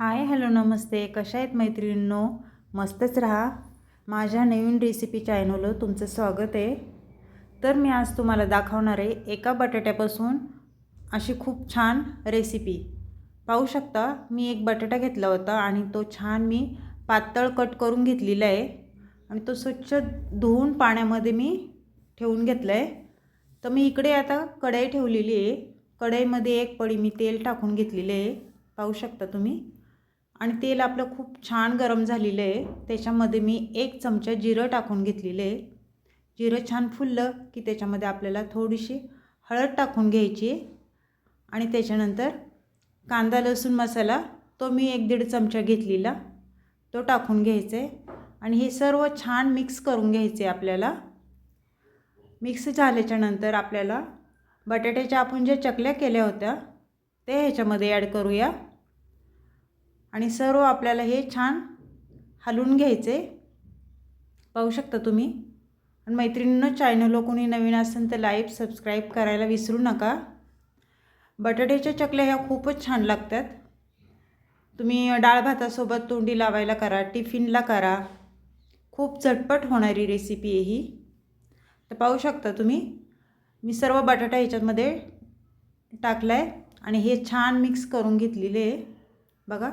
Hi hello नमस्ते. कशा आहेत मैत्रिणींनो? मस्तच राहा. माझ्या नवीन रेसिपी चॅनलवर तुमचं स्वागत आहे. तर मी आज तुम्हाला दाखवणार आहे एका बटाट्यापासून अशी खूप छान रेसिपी पाहू शकता मी एक बटाटा घेतला होता आणि तो छान मी पातळ कट करून घेतलेला आहे. आणि तो स्वच्छ धुवून पाण्यामध्ये मी ठेवून घेतला आहे. तर मी इकडे आता कढई ठेवलेली आहे. कढईमध्ये एक पडी मी तेल टाकून घेतलेले आहे. पाहू शकता तुम्ही. आणि तेल आपलं खूप छान गरम झालेलं आहे. त्याच्यामध्ये मी एक चमचा जिरं टाकून घेतलेलं आहे. जिरं छान फुललं की त्याच्यामध्ये आपल्याला थोडीशी हळद टाकून घ्यायची आणि त्याच्यानंतर कांदा लसूण मसाला तो मी एक दीड चमचा घेतलेला तो टाकून घ्यायचा आहे. आणि हे सर्व छान मिक्स करून घ्यायचे आपल्याला. मिक्स झाल्याच्यानंतर आपल्याला बटाट्याच्या आपण ज्या चकल्या केल्या होत्या ते ह्याच्यामध्ये ॲड करूया. आणि सर्व आपल्याला हे छान हलवून घ्यायचे. पाहू शकता तुम्ही. आणि मैत्रिणींनो चॅनल कोणी नवीन असेल तर लाईक सबस्क्राईब करायला विसरू नका. बटाट्याच्या चकल्या ह्या खूपच छान लागतात. तुम्ही डाळ भातासोबत तोंडी लावायला करा टिफिनला करा. खूप झटपट होणारी रेसिपी आहे ही. तर पाहू शकता तुम्ही. मी सर्व बटाटा ह्याच्यामध्ये टाकला आहे आणि हे छान मिक्स करून घेतलेले आहे. बघा.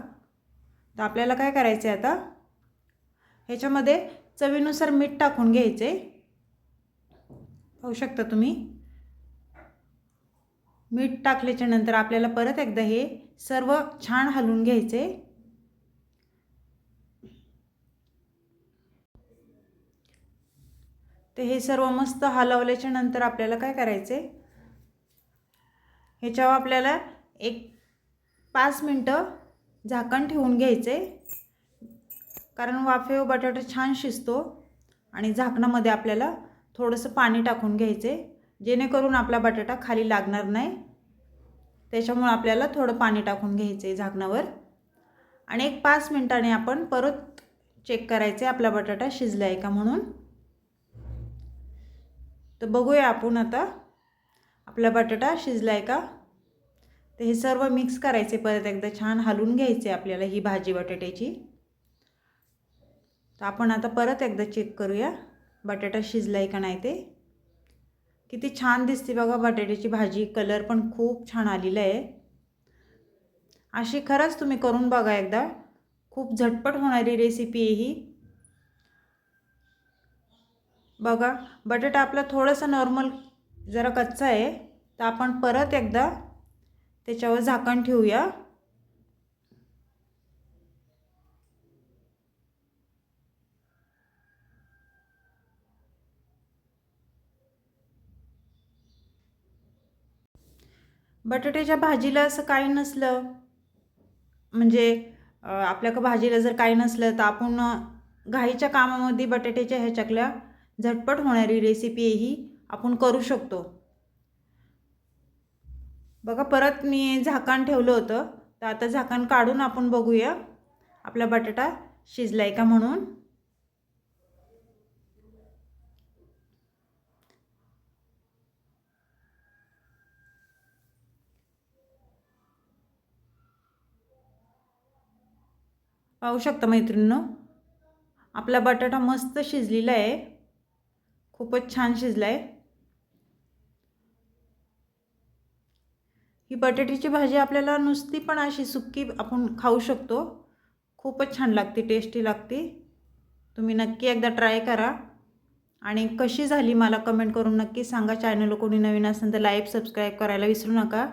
तर आपल्याला काय करायचं आहे आता? ह्याच्यामध्ये चवीनुसार मीठ टाकून घ्यायचे पाहू शकता तुम्ही? मीठ टाकल्याच्या नंतर आपल्याला परत एकदा हे सर्व छान हलवून घ्यायचे ते हे सर्व मस्त हलवल्याच्या नंतर आपल्याला काय करायचे ह्याच्यावर आपल्याला एक पाच मिनटं झाकण ठेवून घ्यायचे. कारण वाफेव बटाटा छान शिजतो आणि झाकणामध्ये आपल्याला थोडंसं पाणी टाकून घ्यायचे. जेणेकरून आपला बटाटा खाली लागणार नाही. त्याच्यामुळं आपल्याला थोडं पाणी टाकून घ्यायचं आहे झाकणावर. आणि एक पाच मिनटाने आपण परत चेक करायचे आपला बटाटा शिजला आहे का म्हणून. तर बघूया आपण आता आपला बटाटा शिजला आहे का? तर हे सर्व मिक्स करायचे परत एकदा छान हलवून घ्यायचे आपल्याला ही भाजी बटाट्याची. तर आपण आता परत एकदा चेक करूया बटाटा शिजला आहे का नाही ते. किती छान दिसते बघा बटाट्याची भाजी कलर पण खूप छान आलेला आहे. अशी खरंच तुम्ही करून बघा एकदा. खूप झटपट होणारी रेसिपी आहे ही. बघा बटाटा आपला थोडंसं नॉर्मल जरा कच्चा आहे तर आपण परत एकदा त्याच्यावर झाकण ठेवूया. बटाट्याच्या भाजीला असं काही नसलं म्हणजे आपल्या भाजीला जर काही नसलं तर आपण घाईच्या कामामध्ये बटाट्याच्या ह्याच्याकल्या झटपट होणारी रेसिपी ही आपण करू शकतो. बघा परत मी झाकण ठेवलं होतं. तर आता झाकण काढून आपण बघूया आपला बटाटा शिजला आहे का म्हणून. पाहू शकता मैत्रिणींनो आपला बटाटा मस्त शिजलेला आहे. खूपच छान शिजला आहे ही बटाट्याची भाजी आपल्याला नुसती पण अशी सुक्की आपण खाऊ शकतो. खूपच छान लागते टेस्टी लागते. तुम्ही नक्की एकदा ट्राय करा. आणि कशी झाली मला कमेंट करून नक्की सांगा. चॅनल कोणी नवीन असेल तर लाईक सबस्क्राईब करायला विसरू नका.